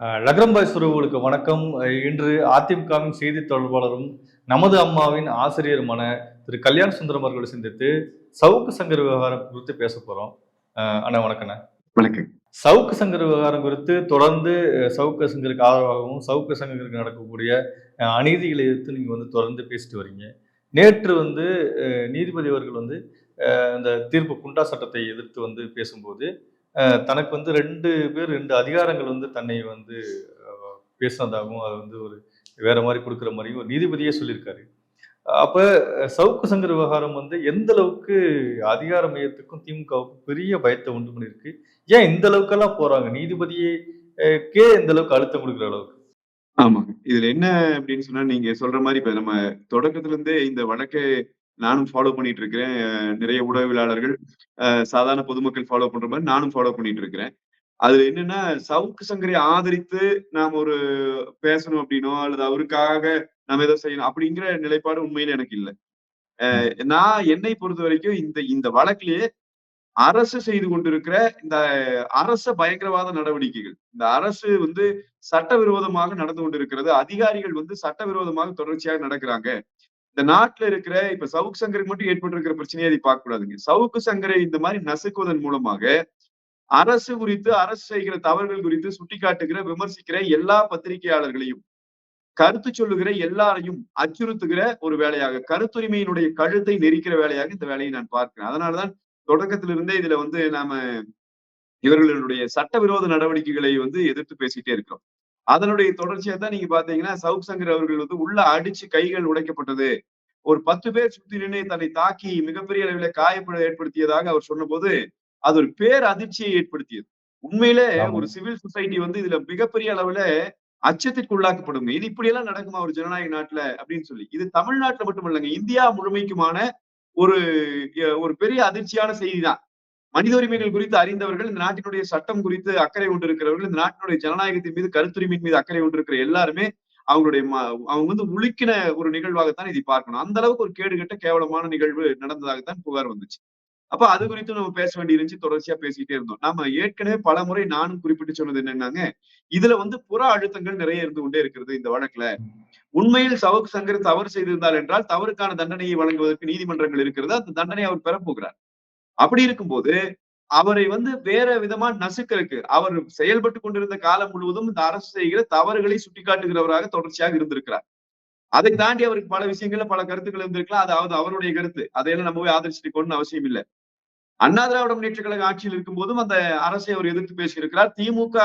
லக்ரம்பாய் சுருவுகளுக்கு வணக்கம். இன்று அதிமுகவின் செய்தி தொடர்பாளரும் நமது அம்மாவின் ஆசிரியருமான திரு. கல்யாண சுந்தரம் அவர்களை சந்தித்து சவுக்கு சங்கர் விவகாரம் குறித்து பேச போறோம். அண்ணா வணக்கண்ணா வணக்கம். சவுக்கு சங்கர் விவகாரம் குறித்து தொடர்ந்து சவுக்கு சங்கருக்கு ஆதரவாகவும் சவுக்கு சங்கருக்கு நடக்கக்கூடிய அநீதிகளை எதிர்த்து நீங்க வந்து தொடர்ந்து பேசிட்டு வரீங்க. நேற்று வந்து நீதிபதி அவர்கள் வந்து இந்த தீர்ப்பு குண்டா சட்டத்தை எதிர்த்து வந்து பேசும்போது தனக்கு வந்து ரெண்டு பேர் ரெண்டு அதிகாரங்கள் வந்து தன்னை வந்து பேசினதாகவும் அது வந்து ஒரு வேற மாதிரி கொடுக்குற மாதிரியும் ஒரு நீதிபதியே சொல்லியிருக்காரு. அப்ப சவுக்கு சங்கர் விவகாரம் வந்து எந்த அளவுக்கு அதிகார மையத்துக்கும் திமுகவுக்கும் பெரிய பயத்தை உண்டு பண்ணியிருக்கு? ஏன் இந்த அளவுக்கெல்லாம் போறாங்க? நீதிபதியே கே இந்த அளவுக்கு அழுத்தம் கொடுக்குற அளவுக்கு? ஆமாங்க. இதுல என்ன அப்படின்னு சொன்னா நீங்க சொல்ற மாதிரி இப்ப நம்ம தொடக்கத்துல இருந்தே இந்த வழக்கை நானும் ஃபாலோ பண்ணிட்டு இருக்கிறேன் நிறைய உடவியலாளர்கள் சாதாரண பொதுமக்கள் ஃபாலோ பண்ற மாதிரி நானும் ஃபாலோ பண்ணிட்டு இருக்கிறேன் அதுல என்னன்னா சவுக்கு சங்கரை ஆதரித்து நாம் ஒரு பேசணும் அப்படின்னோ அல்லது அவருக்காக நாம ஏதோ செய்யணும் அப்படிங்கிற நிலைப்பாடு உண்மையில எனக்கு இல்லை. நான் என்னை பொறுத்த வரைக்கும் இந்த இந்த வழக்கிலேயே அரசு செய்து கொண்டிருக்கிற இந்த அரச பயங்கரவாத நடவடிக்கைகள் இந்த அரசு வந்து சட்டவிரோதமாக நடந்து கொண்டிருக்கிறது அதிகாரிகள் வந்து சட்டவிரோதமாக தொடர்ச்சியாக நடக்கிறாங்க இந்த நாட்டுல இருக்கிற இப்ப சவுக்கு சங்கருக்கு மட்டும் ஏற்பட்டிருக்கிற பிரச்சனையை அதை பார்க்க கூடாதுங்க. சவுக்கு சங்கரை இந்த மாதிரி நசுக்குவதன் மூலமாக அரசு குறித்து அரசு செய்கிற தவறுகள் குறித்து சுட்டிக்காட்டுகிற விமர்சிக்கிற எல்லா பத்திரிகையாளர்களையும் கருத்து சொல்லுகிற எல்லாரையும் அச்சுறுத்துகிற ஒரு வேலையாக கருத்துரிமையினுடைய கழுத்தை நெரிக்கிற வேலையாக இந்த வேலையை நான் பார்க்கிறேன். அதனாலதான் தொடக்கத்திலிருந்தே இதுல வந்து நாம இவர்களுடைய சட்டவிரோத நடவடிக்கைகளை வந்து எதிர்த்து பேசிட்டே இருக்கிறோம். அதனுடைய தொடர்ச்சியா தான் நீங்க பாத்தீங்கன்னா சவுக் சங்கர் அவர்கள் வந்து உள்ள அடிச்சு கைகள் உடைக்கப்பட்டது. ஒரு பத்து பேர் சுத்தி நின்று தன்னை தாக்கி மிகப்பெரிய அளவில காயப்பட ஏற்படுத்தியதாக அவர் சொன்னபோது அது ஒரு பேர் அதிர்ச்சியை ஏற்படுத்தியது. உண்மையிலே. ஒரு சிவில் சொசைட்டி வந்து இதுல மிகப்பெரிய அளவுல அச்சத்திற்கு உள்ளாக்கப்படுங்க இது இப்படியெல்லாம் நடக்குமா ஒரு ஜனநாயக நாட்டுல அப்படின்னு சொல்லி. இது தமிழ்நாட்டுல மட்டும் இல்லைங்க இந்தியா முழுமைக்குமான ஒரு ஒரு பெரிய அதிர்ச்சியான செய்தி தான். மனித உரிமைகள் குறித்து அறிந்தவர்கள் இந்த நாட்டினுடைய சட்டம் குறித்து அக்கறை கொண்டிருக்கிறவர்கள் இந்த நாட்டினுடைய ஜனநாயகத்தின் மீது கருத்துரிமையின் மீது அக்கறை கொண்டிருக்கிற எல்லாருமே அவங்களுடைய அவங்க வந்து முழிக்கின ஒரு நிகழ்வாகத்தான் இதை பார்க்கணும். அந்த அளவுக்கு ஒரு கேடுகட்ட கேவலமான நிகழ்வு நடந்ததாகத்தான் புகார் வந்துச்சு. அப்ப அது குறித்து நம்ம பேச வேண்டி இருந்துச்சு தொடர்ச்சியா பேசிக்கிட்டே இருந்தோம். நம்ம ஏற்கனவே பல முறை நானும் குறிப்பிட்டு சொன்னது என்னன்னாங்க இதுல வந்து புற அழுத்தங்கள் நிறைய இருந்து கொண்டே இருக்கிறது இந்த வழக்குல. உண்மையில் சவுக் சங்கர் தவறு செய்திருந்தார் என்றால் தவறுக்கான தண்டனையை வழங்குவதற்கு நீதிமன்றங்கள் இருக்கிறது? அந்த தண்டனை அவர் பெறப்போகிறார் அப்படி இருக்கும்போது அவரை வந்து வேற விதமா நசுக்கிறதுக்கு அவர் செயல்பட்டு கொண்டிருந்த காலம் முழுவதும் இந்த அரசு செய்கிற தவறுகளை சுட்டிக்காட்டுகிறவராக தொடர்ச்சியாக இருந்திருக்கிறார். அதை தாண்டி அவருக்கு பல விஷயங்கள்ல பல கருத்துக்கள் இருந்திருக்கலாம். அதாவது அவருடைய கருத்து. அதையெல்லாம் நம்ம போய் ஆதரிச்சுட்டு அவசியம் இல்லை. அண்ணா திராவிட முன்னேற்ற கழக ஆட்சியில் இருக்கும் போதும் அந்த அரசை அவர் எதிர்த்து பேசியிருக்கிறார். திமுக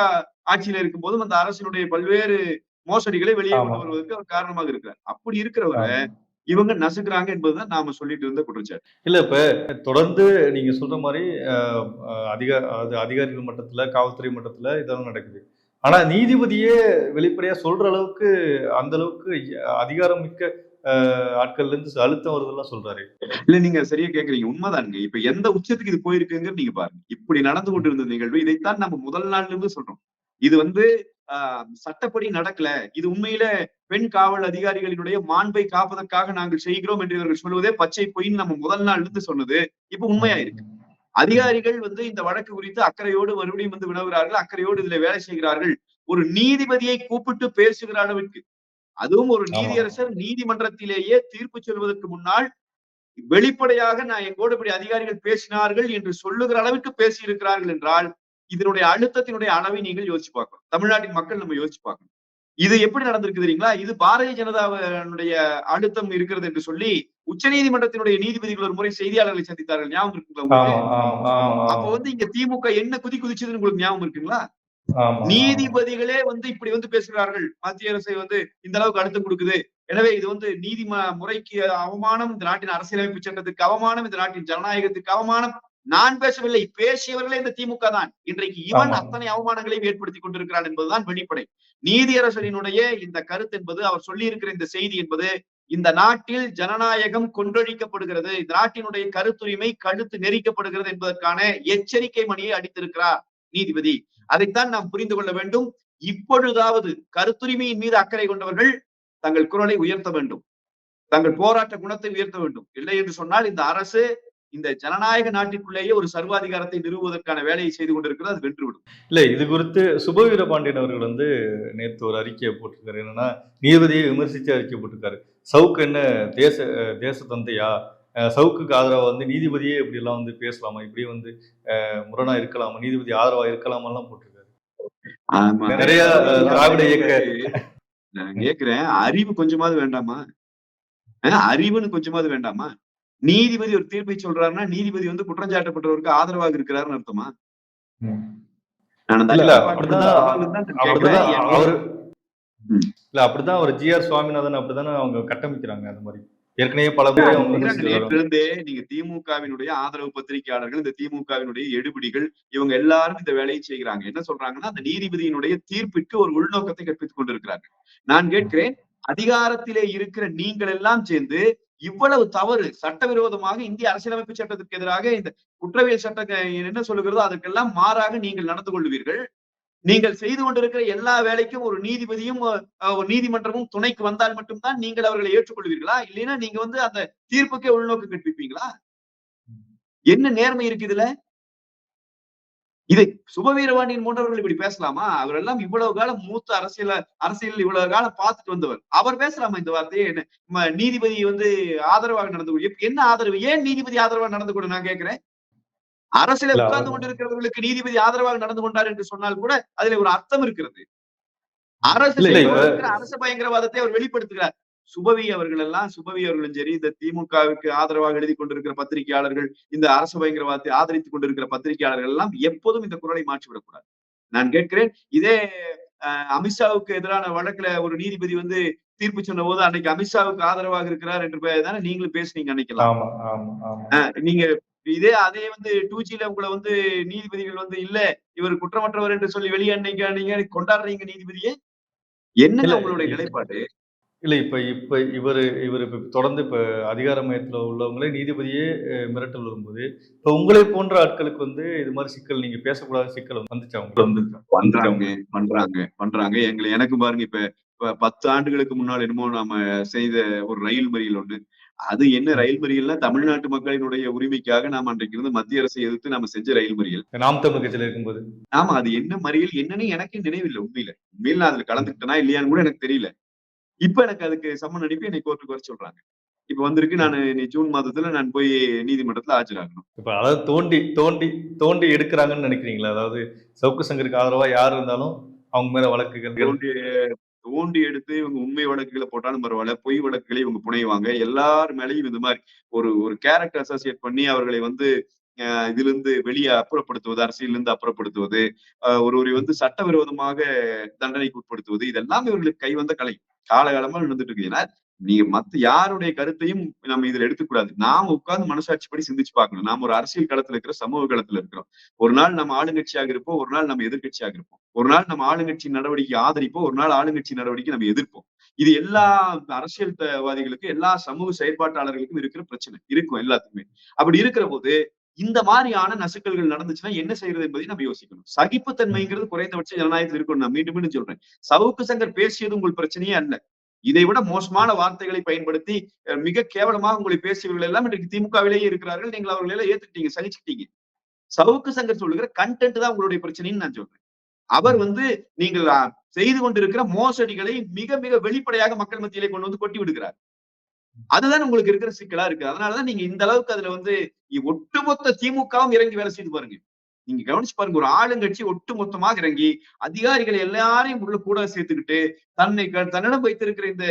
ஆட்சியில இருக்கும் போதும் அந்த அரசினுடைய பல்வேறு மோசடிகளை வெளியே. கொண்டு வருவதற்கு அவர் காரணமாக இருக்கிறார். அப்படி இருக்கிறவரை இவங்க நசுக்குறாங்க என்பதுதான் நாம சொல்லிட்டு இருந்த குற்றச்சாட்டு. இல்ல இப்ப தொடர்ந்து நீங்க சொல்ற மாதிரி அதிக அது அதிகாரிகள் மட்டத்துல காவல்துறை மட்டத்துல இதெல்லாம் நடக்குது. ஆனா நீதிபதியே வெளிப்படையா சொல்ற அளவுக்கு அந்த அளவுக்கு அதிகாரம் மிக்க ஆட்கள்ல இருந்து அழுத்தம் வருதெல்லாம் சொல்றாரு. இல்ல நீங்க சரியா கேக்குறீங்க. உண்மைதானுங்க. இப்ப எந்த உச்சத்துக்கு இது போயிருக்குங்கிறது நீங்க பாருங்க. இப்படி நடந்து கொண்டிருந்த நிகழ்வு இதைத்தான் நம்ம முதல் நாள்ல இருந்து சொல்றோம். இது வந்து சட்டப்படி நடக்கல. இது உண்மையில பெண் காவல் அதிகாரிகளினுடைய மாண்பை காப்பதற்காக நாங்கள் செய்கிறோம் என்று இவர்கள் சொல்வதே பச்சை பொய்ன்னு நம்ம முதல் நாள்ல இருந்து சொன்னது. இப்ப உண்மையா இருக்கு அதிகாரிகள் வந்து இந்த வழக்கு குறித்து அக்கறையோடு மறுபடியும் வந்து வினவுகிறார்கள். அக்கறையோடு இதுல வேலை செய்கிறார்கள். ஒரு நீதிபதியை கூப்பிட்டு பேசுகிற அளவிற்கு. அதுவும் ஒரு. நீதியரசர் நீதிமன்றத்திலேயே தீர்ப்பு சொல்வதற்கு முன்னால் வெளிப்படையாக நான் எங்கோடு இப்படி அதிகாரிகள் பேசினார்கள் என்று சொல்லுகிற அளவுக்கு பேசி இருக்கிறார்கள் என்றால் இதனுடைய அழுத்தத்தினுடைய அளவை நீங்கள் யோசிச்சு பார்க்கணும். தமிழ்நாட்டின் மக்கள் நம்ம யோசிச்சு பார்க்கணும். இது எப்படி நடந்திருக்கு தெரியுங்களா? இது பாரதிய ஜனதாவினுடைய அழுத்தம் இருக்கிறது என்று சொல்லி உச்சநீதிமன்றத்தினுடைய நீதிபதிகள் ஒரு முறை செய்தியாளர்களை சந்தித்தார்கள். ஞாபகம் இருக்குங்களா அப்ப வந்து இங்க திமுக என்ன குதி குதிச்சதுன்னு உங்களுக்கு ஞாபகம் இருக்குங்களா. நீதிபதிகளே வந்து இப்படி வந்து பேசுகிறார்கள். மத்திய அரசை வந்து இந்த அளவுக்கு அழுத்தம் கொடுக்குது. எனவே இது வந்து நீதிம முறைக்கு அவமானம் இந்த நாட்டின் அரசியலமைப்பு சட்டத்துக்கு அவமானம் இந்த நாட்டின் ஜனநாயகத்துக்கு அவமானம் நான் பேசவில்லை பேசியவர்களே இந்த திமுக தான். இன்றைக்கு இவன். அத்தனை அவமானங்களையும் ஏற்படுத்தி கொண்டிருக்கிறான் என்பதுதான் வெளிப்படை. நீதியரசரினுடைய இந்த கருத்து என்பது அவர் சொல்லியிருக்கிற இந்த செய்தி என்பது இந்த நாட்டில் ஜனநாயகம் கொன்றழிக்கப்படுகிறது இந்த நாட்டினுடைய கருத்துரிமை கழுத்து நெரிக்கப்படுகிறது என்பதற்கான எச்சரிக்கை மணியை அடித்திருக்கிறார் நீதிபதி. அதைத்தான் நாம் புரிந்து கொள்ள வேண்டும். இப்பொழுதாவது கருத்துரிமையின் மீது அக்கறை கொண்டவர்கள் தங்கள் குரலை உயர்த்த வேண்டும். தங்கள் போராட்ட குணத்தை உயர்த்த வேண்டும். இல்லை என்று சொன்னால் இந்த அரசு இந்த ஜனநாயக நாட்டிற்குள்ளேயே ஒரு சர்வாதிகாரத்தை நிறுவுவதற்கான வேலையை செய்து கொண்டிருக்கிறது அது வென்றுவிடும். இல்ல இது குறித்து சுபவீர பாண்டியன் அவர்கள் வந்து நேத்து ஒரு அறிக்கையை போட்டிருக்காரு. என்னன்னா நீதிபதியை விமர்சிச்சு அறிக்கை போட்டிருக்காரு. சவுக்கு என்ன தேச தேச தந்தையா? சவுக்குக்கு ஆதரவா வந்து நீதிபதியே இப்படி எல்லாம் வந்து பேசலாமா? இப்படி வந்து முரணா இருக்கலாமா? நீதிபதி ஆதரவா இருக்கலாமா எல்லாம் போட்டிருக்காரு. நிறைய திராவிட இயக்க நான் கேக்குறேன். அறிவு கொஞ்சமாவது வேண்டாமா? அறிவுன்னு கொஞ்சமாவது வேண்டாமா? நீதிபதி ஒரு தீர்ப்பை சொல்றாருன்னா நீதிபதி வந்து குற்றஞ்சாட்டப்பட்டவருக்கு ஆதரவாக இருக்கிறாருன்னு அர்த்தமா? இல்ல, அப்படிதான் அவரு ஜி ஆர் சுவாமிநாதன் அப்படிதானே அவங்க கட்டமைக்கிறாங்க அந்த மாதிரி. ஏற்கனவே பல. நேற்றிருந்தே நீங்க திமுகவினுடைய ஆதரவு பத்திரிகையாளர்கள் இந்த திமுகவினுடைய எடுபிடிகள் இவங்க எல்லாரும் இந்த வேலையை செய்கிறாங்க. என்ன சொல்றாங்கன்னா அந்த நீதிபதியினுடைய தீர்ப்பிற்கு ஒரு உள்நோக்கத்தை கற்பித்துக் கொண்டிருக்கிறாங்க நான் கேட்கிறேன் அதிகாரத்திலே இருக்கிற நீங்கள் எல்லாம் சேர்ந்து இவ்வளவு தவறு சட்டவிரோதமாக இந்திய அரசியலமைப்பு சட்டத்திற்கு எதிராக இந்த குற்றவியல் சட்ட என்ன சொல்லுகிறதோ அதற்கெல்லாம் மாறாக நீங்கள் நடந்து கொள்வீர்கள். நீங்கள் செய்து கொண்டிருக்கிற எல்லா வேலைக்கும் ஒரு நீதிபதியும் ஒரு நீதிமன்றமும் துணைக்கு வந்தால் மட்டும்தான் நீங்கள் அவர்களை ஏற்றுக்கொள்வீர்களா? இல்லைன்னா நீங்க வந்து அந்த தீர்ப்புக்கே உள்நோக்கு கற்பிப்பீங்களா? என்ன நேர்மை இருக்கு இதுல? இதை சுபவீரவாணியின் போன்றவர்கள் இப்படி பேசலாமா? அவரெல்லாம் இவ்வளவு காலம் மூத்த அரசியல அரசியல் இவ்வளவு காலம் பார்த்துட்டு வந்தவர். அவர் பேசலாமா இந்த வார்த்தையை? என்ன நீதிபதி வந்து ஆதரவாக நடந்து என்ன ஆதரவு? ஏன் நீதிபதி ஆதரவாக நடந்து கொண்டு நான் கேட்கிறேன்? அரசியல உட்கார்ந்து கொண்டிருக்கிறவர்களுக்கு நீதிபதி ஆதரவாக நடந்து கொண்டார் என்று சொன்னால் கூட அதுல ஒரு அர்த்தம் இருக்கிறது. அரசு அரசு பயங்கரவாதத்தை அவர் வெளிப்படுத்துகிறார். சுபவி அவர்கள் எல்லாம் சுபவி அவர்களும் சரி இந்த திமுகவுக்கு ஆதரவாக எழுதி கொண்டிருக்கிற பத்திரிகையாளர்கள் இந்த அரசு பயங்கரவாதத்தை ஆதரித்துக் கொண்டிருக்கிற பத்திரிகையாளர்கள் எல்லாம் எப்போதும் இந்த குரலை மாற்றிவிடக்கூடாது. நான் கேட்கிறேன் இதே அமித்ஷாவுக்கு எதிரான வழக்குல ஒரு நீதிபதி வந்து தீர்ப்பு சொன்ன போது அன்னைக்கு அமித்ஷாவுக்கு ஆதரவாக இருக்கிறார் என்று தானே நீங்களும் பேசுனீங்க அன்னைக்கெல்லாம். ஆமா ஆமா ஆமா. நீங்க இதே அதே வந்து டூ ஜில உங்களை வந்து நீதிபதிகள் வந்து இல்ல இவர் குற்றமற்றவர் என்று சொல்லி வெளியே அன்னைக்கு நீங்க கொண்டாடுறீங்க நீதிபதியே. இல்ல, உங்களுடைய. நிலைப்பாடு? இல்ல இப்ப இப்ப இவரு இவர் இப்ப தொடர்ந்து இப்ப அதிகார மையத்துல உள்ளவங்களே நீதிபதியே மிரட்டல் வரும்போது இப்ப உங்களை போன்ற ஆட்களுக்கு வந்து இது மாதிரி சிக்கல் நீங்க பேசக்கூடாத சிக்கல் வந்துச்சா வந்து பண்றாங்க பண்றாங்க பண்றாங்க. எங்களை எனக்கு பாருங்க இப்ப இப்ப பத்து ஆண்டுகளுக்கு முன்னால் என்னமோ நாம செய்த ஒரு ரயில் மறியல் ஒண்ணு. அது என்ன ரயில் மறியல்னா தமிழ்நாட்டு மக்களினுடைய உரிமைக்காக நாம அன்றைக்கு இருந்து மத்திய அரசை எதிர்த்து நாம செஞ்ச ரயில் மறியல். நாம் தமிழ் கட்சியில இருக்கும்போது. ஆமா அது என்ன மறியல் என்னன்னு எனக்கு நினைவில்லை உண்மையில. உண்மையில நான் அதுல கலந்துக்கிட்டேனா இல்லையான்னு கூட எனக்கு தெரியல. இப்ப எனக்கு அதுக்கு சம்மன் அனுப்பி என்னை கோர்ட்டுக்கு வர சொல்றாங்க. இப்ப வந்திருக்கு நான் நீ ஜூன் மாதத்துல நான் போய் நீதிமன்றத்துல ஆஜராகணும். இப்ப அதாவது தோண்டி தோண்டி தோண்டி எடுக்கிறாங்கன்னு நினைக்கிறீங்களா? அதாவது சவுக்கு சங்கருக்கு ஆதரவா யார் இருந்தாலும் அவங்க மேல வழக்குகள். தோண்டி தோண்டி எடுத்து இவங்க உண்மை வழக்குகளை போட்டாலும் பரவாயில்ல பொய் வழக்குகளை இவங்க புனைவாங்க. எல்லார் மேலேயும் இந்த மாதிரி ஒரு ஒரு கேரக்டர் அசோசியேட் பண்ணி அவர்களை வந்து அஹ், இதுல இருந்து வெளியே அப்புறப்படுத்துவது அரசியலிருந்து அப்புறப்படுத்துவது அஹ், ஒருவரை வந்து சட்டவிரோதமாக தண்டனைக்கு உட்படுத்துவது இதெல்லாம் இவர்களுக்கு கை வந்த கலை. காலகாலமா நடந்துட்டு இருக்கு ஏன்னா நீங்க மத்த யாருடைய கருத்தையும் நம்ம இதுல எடுத்துக்கூடாது. நாம உட்கார்ந்து மனசாட்சி படி சிந்திச்சு பார்க்கணும். நாம ஒரு அரசியல் களத்துல இருக்கிற சமூக களத்துல இருக்கிறோம். ஒரு நாள் நம்ம ஆளுங்கட்சியாக இருப்போம் ஒரு நாள் நம்ம எதிர்க்கட்சியாக இருப்போம். ஒரு நாள் நம்ம ஆளுங்கட்சி நடவடிக்கை ஆதரிப்போம் ஒரு நாள் ஆளுங்கட்சி நடவடிக்கை நம்ம எதிர்ப்போம். இது எல்லா அரசியல்வாதிகளுக்கும் எல்லா சமூக செயற்பாட்டாளர்களுக்கும் இருக்கிற பிரச்சனை. இருக்கும் எல்லாத்துக்குமே. அப்படி இருக்கிற போது இந்த மாதிரியான நசுக்கல்கள் நடந்துச்சுன்னா என்ன செய்யறது என்பதை நம்ம யோசிக்கணும். சகிப்புத்தன்மைங்கிறது குறைந்தபட்சம் ஜனநாயகத்தில் இருக்கும் நான் மீண்டும் மீண்டும் சொல்றேன். சவுக்கு சங்கர் பேசியது உங்கள் பிரச்சனையே அல்ல. இதை விட மோசமான வார்த்தைகளை பயன்படுத்தி மிக கேவலமாக உங்களை பேசியவர்கள் எல்லாம் இன்றைக்கு திமுகவிலேயே இருக்கிறார்கள். நீங்கள் அவர்களை எல்லாம் ஏத்துக்கிட்டீங்க சகிச்சுக்கிட்டீங்க. சவுக்கு சங்கர் சொல்லுகிற கண்டென்ட் தான் உங்களுடைய பிரச்சனைன்னு நான் சொல்றேன். அவர் வந்து நீங்கள் செய்து கொண்டிருக்கிற மோசடிகளை மிக மிக வெளிப்படையாக மக்கள் மத்தியிலே கொண்டு வந்து கொட்டி விடுகிறார். அதுதான் உங்களுக்கு இருக்கிற சிக்கலா இருக்கு. அதனாலதான் நீங்க இந்த அளவுக்கு அதுல வந்து ஒட்டுமொத்த திமுகவும் இறங்கி வேலை செய்து பாருங்க. நீங்க கவனிச்சு பாருங்க ஒரு ஆளுங்கட்சி ஒட்டு மொத்தமாக இறங்கி அதிகாரிகளை எல்லாரையும் உள்ள கூட சேர்த்துக்கிட்டு தன்னை தன்னிடம் வைத்திருக்கிற இந்த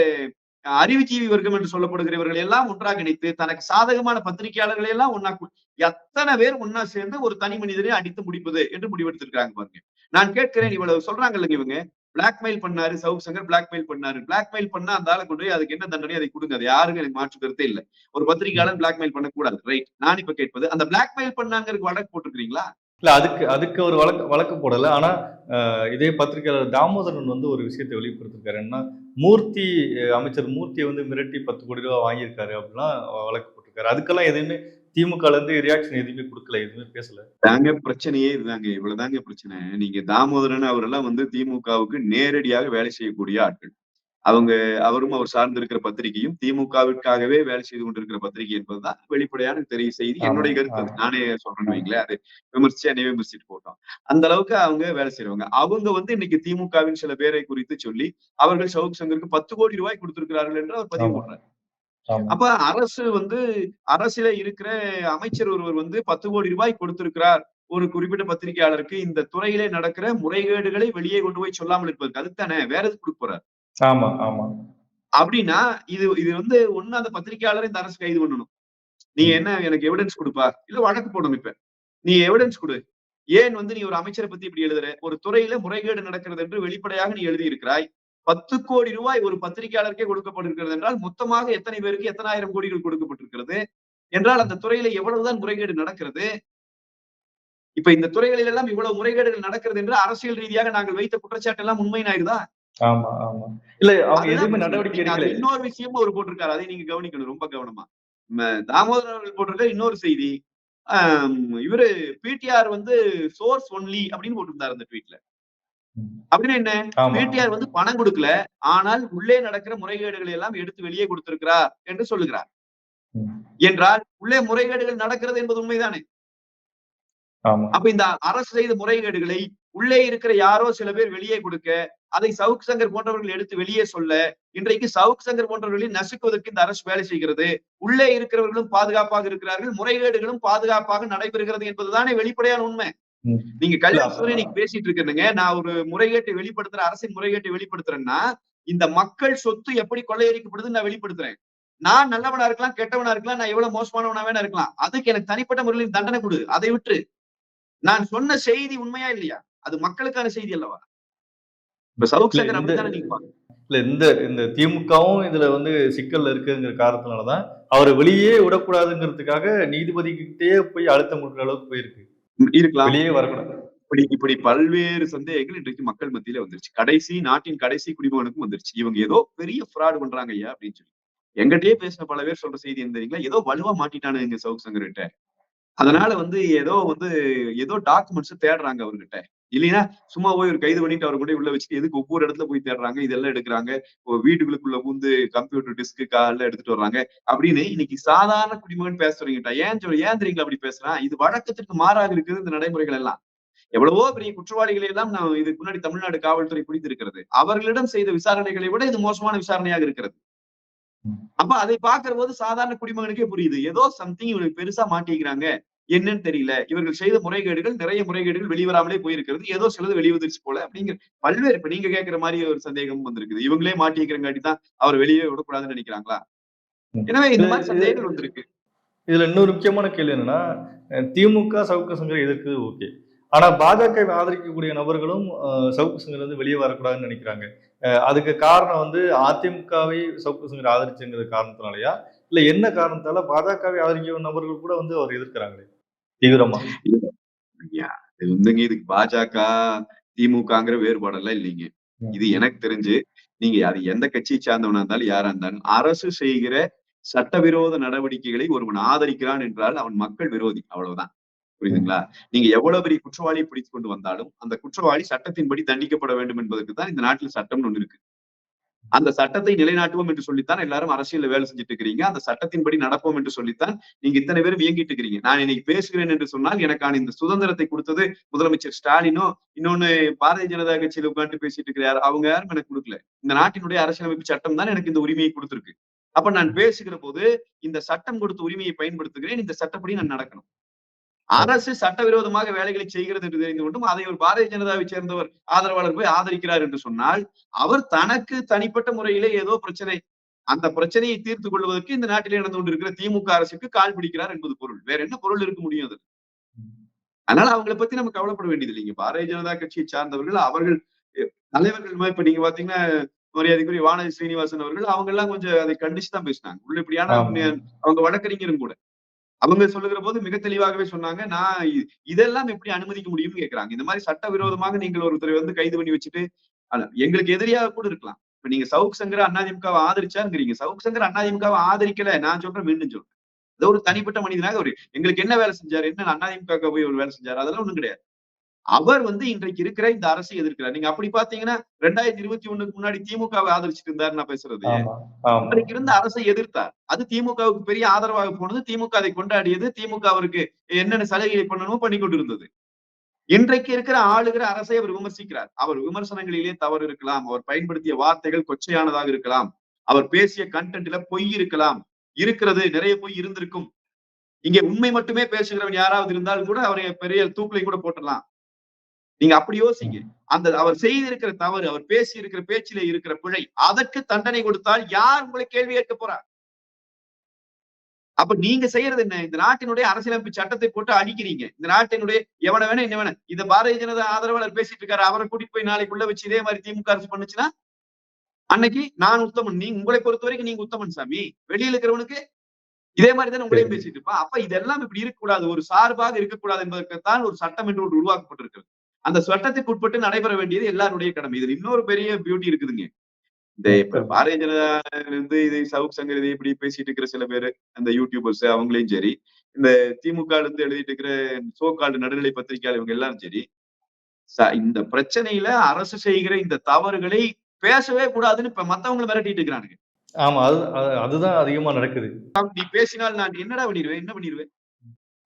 அறிவுஜீவி வர்க்கம் என்று சொல்லப்படுகிறவர்கள் எல்லாம் ஒன்றாக இணைத்து தனக்கு சாதகமான பத்திரிகையாளர்களை எல்லாம் ஒன்னா எத்தனை பேர் ஒன்னா சேர்ந்து ஒரு தனி மனிதனை அடித்து முடிப்பது என்று முடிவெடுத்திருக்காங்க பாருங்க. நான் கேட்கிறேன் இவ்வளவு சொல்றாங்க இல்லைங்க இவங்க? பிளாக்மெயில் பண்ணாரு சவுக் சங்கர் பிளாக்மெயில் பண்ணாரு. பிளாக்மெயில் பண்ணா அந்த ஆளை கொண்டு போய் அதுக்கு என்ன தண்டனை அதை கொடுங்க. அது யாருக்கும் எனக்கு மாற்று கருத்தே இல்ல. ஒரு பத்திரிகையாளர் பிளாக்மெயில் பண்ணக்கூடாது. ரைட் நான் இப்ப கேட்பது அந்த பிளாக்மெயில் பண்ணாங்கிறதுக்கு வழக்கு போட்டுருக்கீங்களா இல்ல அதுக்கு அதுக்கு ஒரு வழக்கு வழக்கு போடல. ஆனா இதே பத்திரிகையாளர் தாமோதரன் வந்து ஒரு விஷயத்தை வெளிப்படுத்திருக்காரு. என்ன மூர்த்தி அமைச்சர் மூர்த்தியை வந்து மிரட்டி பத்து கோடி ரூபாய் வாங்கியிருக்காரு அப்படிலாம் வழக்கு போட்டிருக்காரு. அதுக்கெல்லாம் எதுவுமே திமுகல இருந்து ரியாக்ஷன் எதுவுமே கொடுக்கல எதுவுமே பேசல. தாங்க பிரச்சனையே இதுதாங்க இவ்வளவுதாங்க பிரச்சனை. நீங்க தாமோதரன் அவரெல்லாம் வந்து திமுகவுக்கு நேரடியாக வேலை செய்யக்கூடிய ஆட்கள். அவங்க அவரும் அவர் சார்ந்து இருக்கிற பத்திரிகையும் திமுகவிற்காகவே வேலை செய்து கொண்டிருக்கிற பத்திரிகை என்பதுதான் வெளிப்படையான தெரிய செய்தி. என்னுடைய கருத்து. நானே சொல்றேன்னு வைங்களேன் அது விமர்சிச்சு என்னைய விமர்சிட்டு போட்டோம். அந்த அளவுக்கு அவங்க வேலை செய்றவங்க. அவங்க வந்து இன்னைக்கு திமுகவின் சில பேரை குறித்து சொல்லி அவர்கள் சவுக் சங்கருக்கு பத்து கோடி ரூபாய் கொடுத்திருக்கிறார்கள் என்று அவர் பதிவு. பண்றாரு. அப்ப அரசு வந்து அரசில இருக்கிற அமைச்சர் ஒருவர் வந்து பத்து கோடி ரூபாய் கொடுத்திருக்கிறார். ஒரு குறிப்பிட்ட பத்திரிகையாளருக்கு இந்த துறையிலே நடக்கிற முறைகேடுகளை வெளியே கொண்டு போய் சொல்லாமல் இருப்பதற்கு அதுதானே? வேற எதுக்கு கொடுக்க போறாரு? ஆமா ஆமா. அப்படின்னா இது இது வந்து ஒண்ணு அந்த பத்திரிகையாளரை இந்த அரசு கைது பண்ணணும். நீ. என்ன எனக்கு எவிடன்ஸ் கொடுப்பா? இல்ல வழக்கு போடணும் இப்ப. நீ எவிடன்ஸ் கொடு. ஏன் வந்து நீ ஒரு அமைச்சரை பத்தி இப்படி எழுதுற? ஒரு துறையில முறைகேடு நடக்கிறது என்று வெளிப்படையாக நீ எழுதி இருக்கிறாய் பத்து கோடி ரூபாய் ஒரு பத்திரிகையாளருக்கே கொடுக்கப்பட்டிருக்கிறது என்றால் மொத்தமாக எத்தனை பேருக்கு எத்தனை ஆயிரம் கோடிகள் கொடுக்கப்பட்டிருக்கிறது? என்றால் அந்த துறையில எவ்வளவுதான் முறைகேடு நடக்கிறது? இப்ப இந்த துறைகளில் எல்லாம் இவ்வளவு முறைகேடுகள் நடக்கிறது என்று அரசியல் ரீதியாக நாங்கள் வைத்த குற்றச்சாட்டு எல்லாம் உண்மையினாயிருதா ஆமா ஆமா. இல்ல அவங்க எதுவுமே. நடவடிக்கை எடுக்கல. இன்னொரு விஷயமும் அவர் போட்டிருக்காரு. அதை நீங்க கவனிக்கணும் ரொம்ப கவனமா. தாமோதரன் அவர்கள் போட்டிருக்க இன்னொரு செய்தி இவரு பிடிஆர் வந்து சோர்ஸ் ஒன்லி அப்படின்னு போட்டிருந்தாரு அந்த ட்வீட்ல. அப்படின்னா என்ன? ஆமா. பிடிஆர் வந்து பணம் கொடுக்கல. ஆனால் உள்ளே நடக்கிற முறைகேடுகளை எல்லாம் எடுத்து வெளியே கொடுத்திருக்கிறார் என்று சொல்லுகிறார். என்றால் உள்ளே முறைகேடுகள் நடக்கிறது என்பது உண்மைதானே? அப்ப இந்த அரசு செய்த முறைகேடுகளை உள்ளே இருக்கிற யாரோ சில பேர் வெளியே கொடுக்க அதை சவுக் சங்கர் போன்றவர்கள் எடுத்து வெளியே சொல்ல இன்றைக்கு சவுக் சங்கர் போன்றவர்களை நசுக்குவதற்கு இந்த அரசு வேலை செய்கிறது. உள்ளே இருக்கிறவர்களும் பாதுகாப்பாக இருக்கிறார்கள். முறைகேடுகளும் பாதுகாப்பாக நடைபெறுகிறது என்பதுதானே வெளிப்படையான உண்மை. நீங்க இல்ல, கல்யாணத்துறை நீங்க பேசிட்டு இருக்கிறீங்க நான் ஒரு முறைகேட்டை வெளிப்படுத்துற அரசின் முறைகேட்டை வெளிப்படுத்துறேன்னா இந்த மக்கள் சொத்து எப்படி கொள்ளையடிக்கப்படுதுன்னு நான் வெளிப்படுத்துறேன். நான் நல்லவனா இருக்கலாம் கெட்டவனா இருக்கலாம் நான் எவ்வளவு மோசமானவனா வேணா இருக்கலாம். அதுக்கு எனக்கு தனிப்பட்ட முறையில் தண்டனை கொடு. அதை விட்டு நான் சொன்ன செய்தி உண்மையா இல்லையா? அது மக்களுக்கான செய்தி அல்லவா? இப்ப சவுக் இல்ல, சங்கர் இந்த- அப்படித்தானே நீங்க பாருங்க. இல்ல இந்த இந்த திமுகவும் இதுல வந்து சிக்கல்ல இருக்குங்கிற காரணத்தினாலதான் அவரை வெளியே விடக்கூடாதுங்கிறதுக்காக நீதிபதி கிட்டே போய் அழுத்தம் கொடுக்குற அளவுக்கு போயிருக்கு. இருக்கலாம். வெளியே வரக்கூடாது. இப்படி இப்படி பல்வேறு சந்தேகங்கள் இன்றைக்கு மக்கள் மத்தியில வந்துருச்சு. கடைசி நாட்டின் கடைசி குடிமகனுக்கும் வந்துருச்சு. இவங்க ஏதோ பெரிய ஃப்ராட் பண்றாங்க ஐயா அப்படின்னு சொல்லி. எங்கிட்டயே பேசின பல பேர் சொல்ற செய்தி என்ன தெரியுங்களா? ஏதோ வலுவா மாட்டிட்டானுங்க சவுக் சங்கர்கிட்ட. அதனால வந்து ஏதோ வந்து ஏதோ டாக்குமெண்ட்ஸ் தேடுறாங்க அவர்கிட்ட. இல்லைன்னா சும்மா போய் ஒரு கைது பண்ணிட்டு அவர் கூட உள்ள வச்சுட்டு எதுக்கு ஒவ்வொரு இடத்துல போய் தேடுறாங்க இதெல்லாம் எடுக்கிறாங்க வீட்டுகளுக்குள்ள பூந்து கம்ப்யூட்டர் டிஸ்க் கார்ல எடுத்துட்டு வர்றாங்க அப்படின்னு இன்னைக்கு சாதாரண குடிமகன் பேசுறீங்கட்டா ஏன் சொல்லி ஏன் தெரியுங்களா அப்படி பேசுறான் இது வழக்கத்திற்கு மாறாக இருக்குது இந்த நடைமுறைகள் எல்லாம். எவ்வளவோ பெரிய குற்றவாளிகளை எல்லாம் நான் இதுக்கு முன்னாடி தமிழ்நாடு காவல்துறை பிடித்திருக்கிறது அவர்களிடம் செய்த விசாரணைகளை விட இது மோசமான விசாரணையாக இருக்கிறது. அப்ப அதை பாக்குற போது சாதாரண குடிமகனுக்கே புரியுது. ஏதோ சம்திங் இவனுக்கு பெருசா மாட்டிக்கிறாங்க. என்னன்னு தெரியல. இவர்கள் செய்த முறைகேடுகள் நிறைய முறைகேடுகள் வெளிவராமலே போயிருக்கிறது. ஏதோ சிலது வெளிவந்துருச்சு போல அப்படிங்கிற பல்வேறு இப்ப நீங்க கேட்கிற மாதிரி ஒரு சந்தேகம் வந்திருக்குது. இவங்களே மாட்டிக்கிறங்காட்டி தான் அவர் வெளியே விடக்கூடாதுன்னு நினைக்கிறாங்களா. எனவே இந்த மாதிரி சந்தேகங்கள் வந்திருக்கு. இதுல இன்னொரு முக்கியமான கேள்வி என்னன்னா திமுக சவுக்கு சங்கரை எதிர்க்குது ஓகே. ஆனா பாஜக ஆதரிக்கக்கூடிய நபர்களும் சவுக்கு சங்கர் வந்து வெளியே வரக்கூடாதுன்னு நினைக்கிறாங்க. அதுக்கு காரணம் வந்து அதிமுகவை சவுக்கு சங்கர் ஆதரிச்சுங்கிற காரணத்தினாலயா? இல்ல என்ன காரணத்தால பாஜகவை ஆதரிக்க நபர்கள் கூட வந்து அவர் எதிர்க்கிறாங்களே? தீவிரமா? இது வந்துங்க இதுக்கு பாஜக திமுகங்கிற வேறுபாடெல்லாம் இல்லைங்க. இது எனக்கு தெரிஞ்சு நீங்க அது எந்த கட்சியை சார்ந்தவனா இருந்தாலும் யாரா இருந்தாலும் அரசு செய்கிற சட்டவிரோத நடவடிக்கைகளை ஒருவன் ஆதரிக்கிறான் என்றால் அவன் மக்கள் விரோதி அவ்வளவுதான். புரியுதுங்களா? நீங்க எவ்வளவு பெரிய குற்றவாளியை பிடித்து கொண்டு வந்தாலும் அந்த குற்றவாளி சட்டத்தின்படி தண்டிக்கப்பட வேண்டும் என்பதற்கு தான் இந்த நாட்டில் சட்டம்னு ஒண்ணு இருக்கு. அந்த சட்டத்தை நிலைநாட்டுவோம் என்று சொல்லித்தான் எல்லாரும் அரசியல் வேலை செஞ்சுட்டு இருக்கிறீங்க. அந்த சட்டத்தின்படி நடப்போம் என்று சொல்லித்தான் நீங்க இத்தனை பேரும் இயங்கிட்டு இருக்கிறீங்க. நான் இன்னைக்கு பேசுகிறேன் என்று சொன்னால் எனக்கான இந்த சுதந்திரத்தை கொடுத்தது முதலமைச்சர் ஸ்டாலினோ இன்னொன்னு பாரதிய ஜனதா கட்சியில உட்காந்து பேசிட்டு இருக்கிறார் அவங்க யாரும் எனக்கு கொடுக்கல. இந்த நாட்டினுடைய அரசியலமைப்பு சட்டம் தான் எனக்கு இந்த உரிமையை கொடுத்திருக்கு. அப்ப நான் பேசுகிற போது இந்த சட்டம் கொடுத்த உரிமையை பயன்படுத்துகிறேன் இந்த சட்டப்படி நான் நடக்கணும். அரசு சட்டவிரோதமாக வேலைகளை செய்கிறது என்று தெரிந்து கொண்டும் அதை ஒரு பாரதிய ஜனதாவை சேர்ந்தவர் ஆதரவாளர் போய் ஆதரிக்கிறார் என்று சொன்னால் அவர் தனக்கு தனிப்பட்ட முறையிலே ஏதோ பிரச்சனை அந்த பிரச்சனையை தீர்த்து கொள்வதற்கு இந்த நாட்டிலே நடந்து கொண்டிருக்கிற திமுக அரசுக்கு கால் பிடிக்கிறார் என்பது பொருள். வேற என்ன பொருள் இருக்க முடியும் அது அதனால அவங்களை பத்தி நம்ம கவலைப்பட வேண்டியது இல்லைங்க. பாரதிய ஜனதா கட்சியை சார்ந்தவர்கள் அவர்கள் தலைவர்கள் இப்ப நீங்க பாத்தீங்கன்னா மரியாதைக்குரிய வானதி ஸ்ரீனிவாசன் அவர்கள் அவங்க எல்லாம் கொஞ்சம் அதை கண்டிச்சு தான் பேசினாங்க. உள்ள இப்படியான. அவங்க வழக்கறிஞரும் கூட. அவங்க சொல்லுகிற போது மிக தெளிவாகவே சொன்னாங்க நான் இதெல்லாம் எப்படி அனுமதிக்க முடியும்னு கேக்குறாங்க இந்த மாதிரி சட்ட விரோதமாக நீங்கள் ஒருத்தரை வந்து கைது பண்ணி வச்சுட்டு எங்களுக்கு எதிரியாக கூட இருக்கலாம். இப்ப நீங்க சவுக் சங்கர் அண்ணாதிமுகவை ஆதரிச்சாங்கிறீங்க சவுக் சங்கர் அண்ணாதிமுகவை ஆதரிக்கல. நான் சொல்றேன் மீண்டும் சொல்றேன். அது ஒரு தனிப்பட்ட மனிதனாக ஒரு எங்களுக்கு என்ன வேலை செஞ்சாரு? என்ன அண்ணாதிமுக போய் ஒரு வேலை செஞ்சாரு? அதெல்லாம் ஒண்ணும் கிடையாது. அவர் வந்து இன்றைக்கு இருக்கிற இந்த அரசை எதிர்க்கிறார். நீங்க அப்படி பாத்தீங்கன்னா ரெண்டாயிரத்தி இருபத்தி ஒண்ணுக்கு முன்னாடி திமுகவை ஆதரிச்சிட்டு இருந்தாரு நான் பேசுறது. இன்றைக்கு இருந்த அரசை எதிர்த்தார். அது திமுகவுக்கு பெரிய ஆதரவாக போனது. திமுக அதை கொண்டாடியது. திமுக அவருக்கு என்னென்ன சலுகைகளை பண்ணணுமோ பண்ணி கொண்டிருந்தது. இன்றைக்கு இருக்கிற ஆளுகிற அரசை அவர் விமர்சிக்கிறார். அவர் விமர்சனங்களிலே தவறு இருக்கலாம். அவர் பயன்படுத்திய வார்த்தைகள் கொச்சையானதாக இருக்கலாம். அவர் பேசிய கண்டென்ட்ல பொய் இருக்கலாம். இருக்கிறது நிறைய பொய் இருந்திருக்கும். இங்கே உண்மை மட்டுமே பேசுகிறவன் யாராவது இருந்தால் கூட அவரை பெரிய தூக்கிலை கூட போட்டுடலாம். நீங்க அப்படி யோசிங்க. அந்த அவர் செய்திருக்கிற தவறு அவர் பேசி இருக்கிற பேச்சில இருக்கிற பிழை அதற்கு தண்டனை கொடுத்தால் யார் உங்களை கேள்வி கேட்க போறா? அப்ப நீங்க செய்யறது என்ன? இந்த நாட்டினுடைய அரசியலமைப்பு சட்டத்தை போட்டு அடிக்கிறீங்க. இந்த நாட்டினுடைய எவன வேணா என்ன வேணா. இந்த பாரதிய ஜனதா ஆதரவாளர் பேசிட்டு இருக்காரு. அவரை கூட்டிட்டு போய் நாளைக்குள்ள வச்சு இதே மாதிரி திமுக அரசு பண்ணுச்சுன்னா அன்னைக்கு நான் உத்தமன். நீ உங்களை பொறுத்த வரைக்கும் நீங்க உத்தமன் சாமி. வெளியில இருக்கிறவனுக்கு இதே மாதிரி தான் உங்களையும் பேசிட்டு இருப்பா. அப்ப இதெல்லாம் இப்படி இருக்கக்கூடாது. ஒரு சார்பாக இருக்கக்கூடாது என்பதற்குத்தான் ஒரு சட்டம் என்று ஒன்று உருவாக்கப்பட்டிருக்கிறது. அந்த சட்டத்துக்கு உட்பட்டு நடைபெற வேண்டியது எல்லாருடைய கடமை. இதுல இன்னொரு பெரிய பியூட்டி இருக்குதுங்க. இந்த இப்ப பாரதிய ஜனதா இருந்து இது சவுக் சங்கர் இதை இப்படி பேசிட்டு இருக்கிற சில பேரு அந்த யூடியூபர்ஸ் அவங்களையும் சரி இந்த திமுக இருந்து எழுதிட்டு இருக்கிற சோகால்டு நடுநிலை பத்திரிகையாளர் இவங்க எல்லாரும் சரி இந்த பிரச்சனையில அரசு செய்கிற இந்த தவறுகளை பேசவே கூடாதுன்னு இப்ப மத்தவங்களை மிரட்டிட்டு இருக்கிறானுங்க. ஆமா அது அது- அதுதான் அதிகமா நடக்குது. நீ பேசினால் நான் என்னடா பண்ணிடுவேன் என்ன பண்ணிடுவேன்?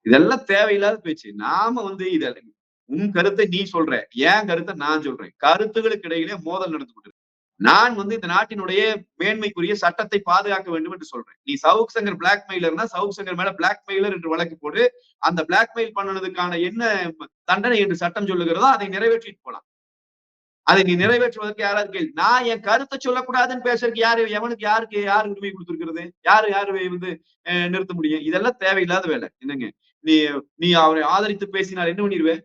இதெல்லாம் தேவையில்லாத பேச்சு. நாம வந்து இத உன் கருத்தை நீ சொல்ற என் கருத்தை நான் சொல்றேன். கருத்துகளுக்கு இடையிலே மோதல் நடந்து கொண்டிருக்கு. நான் வந்து இந்த நாட்டினுடைய மேன்மைக்குரிய சட்டத்தை பாதுகாக்க வேண்டும் என்று சொல்றேன். நீ சவுக் சங்கர் பிளாக் மெயிலர்னா சவுக் சங்கர் மேல பிளாக்மெயிலர் என்று வழக்கு போடு அந்த பிளாக்மெயில் பண்ணதுக்கான என்ன தண்டனை என்று சட்டம் சொல்லுகிறதோ அதை நிறைவேற்றிட்டு போலாம். அதை நீ நிறைவேற்றுவதற்கு யாராவது கேள்வி? நான் என் கருத்தை சொல்லக்கூடாதுன்னு பேசுறதுக்கு யாரு எவனுக்கு யாருக்கு யாரு உரிமை கொடுத்துருக்கிறது? யாரு யாரு வந்து நிறுத்த முடியும்? இதெல்லாம் தேவையில்லாத வேலை. என்னங்க? நீ நீ அவரை ஆதரித்து பேசினால் என்ன பண்ணிடுவேன்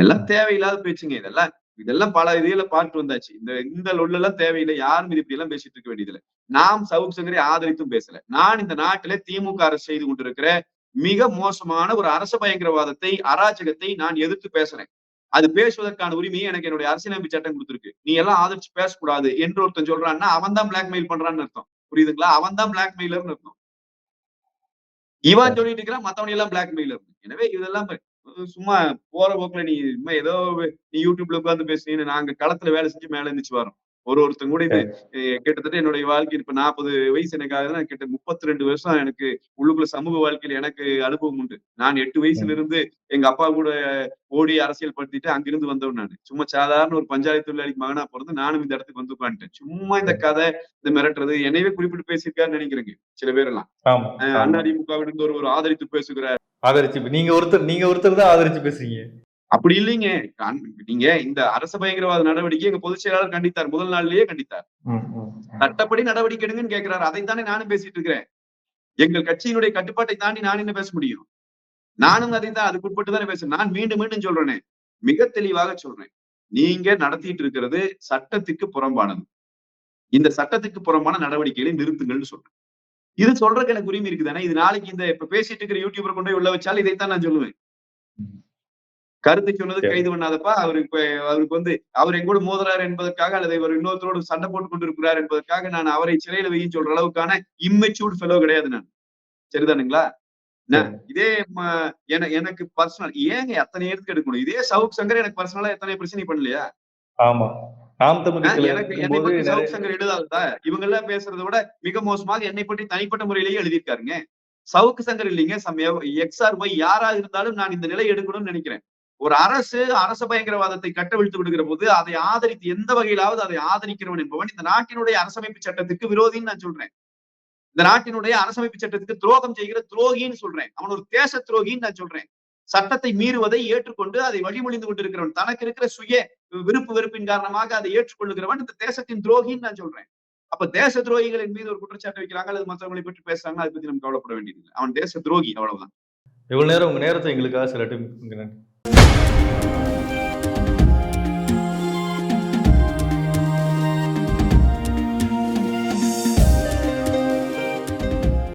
இதெல்லாம் தேவையில்லாத பேச்சுங்க. இதெல்லாம் இதெல்லாம் பல இதுல பார்த்து வந்தாச்சு. இந்த இந்த லொல்லெல்லாம் தேவையில்லை. யாரும் இது இப்படி எல்லாம் பேசிட்டு இருக்க வேண்டியதில்லை. நாம் சவுக் சங்கரை ஆதரித்தும் பேசல. நான் இந்த நாட்டில திமுக அரசு செய்து கொண்டிருக்கிற மிக மோசமான ஒரு அரச பயங்கரவாதத்தை அராஜகத்தை நான் எதிர்த்து பேசுறேன். அது பேசுவதற்கான உரிமையை எனக்கு என்னுடைய அரசியலமைப்பு சட்டம் கொடுத்திருக்கு. நீ எல்லாம் ஆதரிச்சு பேசக்கூடாது என்று ஒருத்தன் சொல்றான்னா அவன் தான் பிளாக்மெயில் பண்றான்னு அர்த்தம். புரியுதுங்களா? அவன் தான் பிளாக்மெயிலர்னு அர்த்தம். இவன் சொல்லிட்டு இருக்கிறான் மத்தவன் எல்லாம் பிளாக்மெயிலர் எனவே இதெல்லாம் சும்மா போற போக்குல நீ சும்மா ஏதோ நீ யூடியூப்ல உட்கார்ந்து பேசுனீங்க நாங்க களத்துல வேலை செஞ்சு மேல இருந்துச்சு வரோம் ஒரு ஒருத்தன் கூட இது கிட்டத்தட்ட என்னுடைய வாழ்க்கை இப்ப நாற்பது வயசு எனக்கு ஆகுதுன்னா கிட்ட முப்பத்தி ரெண்டு வருஷம் எனக்கு உள்ளுக்குள்ள சமூக வாழ்க்கையில எனக்கு அனுபவம் உண்டு. நான் எட்டு வயசுல இருந்து எங்க அப்பா கூட ஓடி அரசியல் படுத்திட்டு அங்கிருந்து வந்தவன் நான். சும்மா சாதாரண ஒரு பஞ்சாயத்து தொழிலாளிக்கு மகனா பிறந்து நானும் இந்த இடத்துக்கு வந்து உட்காந்துட்டேன் சும்மா இந்த கதை இந்த மிரட்டுறது என்னையவே குறிப்பிட்டு பேசியிருக்காருன்னு நினைக்கிறேங்க சில பேர் எல்லாம். அண்ணா திமுகவிலிருந்து ஒரு ஒரு ஆதரித்து பேசுகிற ஆதரிச்சு நீங்க ஒருத்தர் நீங்க ஒருத்தர் தான் ஆதரிச்சு பேசுறீங்க. அப்படி இல்லைங்க. நீங்க இந்த அரச பயங்கரவாத நடவடிக்கை எங்க பொதுச் செயலாளர் கண்டித்தார். முதல் நாள்லயே கண்டித்தார். சட்டப்படி நடவடிக்கை எடுங்கன்னு கேட்கிறாரு அதைத்தானே நானும் பேசிட்டு இருக்கிறேன். எங்கள் கட்சியினுடைய கட்டுப்பாட்டை தாண்டி நான் என்ன பேச முடியும்? நானும் அதை தான் அதுக்கு உட்பட்டு தானே பேசுறேன் நான் மீண்டும் மீண்டும் சொல்றேனே. மிக தெளிவாக சொல்றேன். நீங்க நடத்திட்டு இருக்கிறது சட்டத்துக்கு புறம்பானது. இந்த சட்டத்துக்கு புறம்பான நடவடிக்கைகளை நிறுத்துங்கள்னு சொல்றேன். இது சொல்றதுக்கு எனக்கு உரிமை இருக்குதானே? இது நாளைக்கு இந்த இப்ப பேசிட்டு இருக்கிற யூடியூபர் கொண்டு உள்ள வச்சாலும் இதைத்தான் நான் சொல்லுவேன். கருத்தை சொன்னது. கைது பண்ணாதப்பா. அவருக்கு அவருக்கு வந்து அவர் எங்கூட மோதுறாரு என்பதற்காக அல்லது இவர் இன்னொருத்தரோடு சண்டை போட்டு கொண்டிருக்கிறார் என்பதற்காக நான் அவரை சிறையில வையும் சொல்ற அளவுக்கான இம்மெச்சூர்ட் ஃபெலோ கிடையாது நான். சரிதானுங்களா? இதே எனக்கு பர்சனல் ஏங்க அத்தனை எடுத்து எடுக்கணும்? இதே சவுக் சங்கர் எனக்கு பர்சனலா எத்தனை பிரச்சனை பண்ணலையா? ஆமா. எனக்கு சவுக் சங்கர் எழுதாதா இவங்க எல்லாம் பேசுறதை விட மிக மோசமாக என்னை பற்றி தனிப்பட்ட முறையிலேயே எழுதியிருக்காருங்க. சவுக்கு சங்கர் இல்லைங்க சம் எக்ஸ்ஆர் ஒய் யாரா இருந்தாலும் நான் இந்த நிலை எடுக்கணும்னு நினைக்கிறேன். ஒரு அரசு அரச பயங்கரவாதத்தை கட்டவிழ்த்து விடுகிற போது அதை ஆதரித்து எந்த வகையிலாவது அதை ஆதரிக்கிறவன் என்பவன் இந்த நாட்டினுடைய அரசமைப்பு சட்டத்திற்கு விரோதின்னு நான் சொல்றேன். இந்த நாட்டினுடைய அரசமைப்பு சட்டத்துக்கு துரோகம் செய்கிற துரோகின்னு சொல்றேன். அவன் ஒரு தேச துரோகின்னு நான் சொல்றேன். சட்டத்தை மீறுவதை ஏற்றுக்கொண்டு அதை வழிமொழிந்து கொண்டிருக்கிறவன். தனக்கு இருக்கிற சுய விருப்பு வெறுப்பின் காரணமாக அதை ஏற்றுக்கொள்ளுகிறவன் இந்த தேசத்தின் துரோகின்னு நான் சொல்றேன். அப்ப தேச துரோகிகளின் மீது ஒரு குற்றச்சாட்டு வைக்கிறாங்க அல்லது மற்றவங்களை பற்றி பேசுறாங்க அதை பத்தி நம்ம கவலைப்பட வேண்டியது அவன் தேச துரோகி அவ்வளவுதான். இவ்வளவு நேரம் உங்க நேரத்தை எங்களுக்காக சில டைம் நன்றி.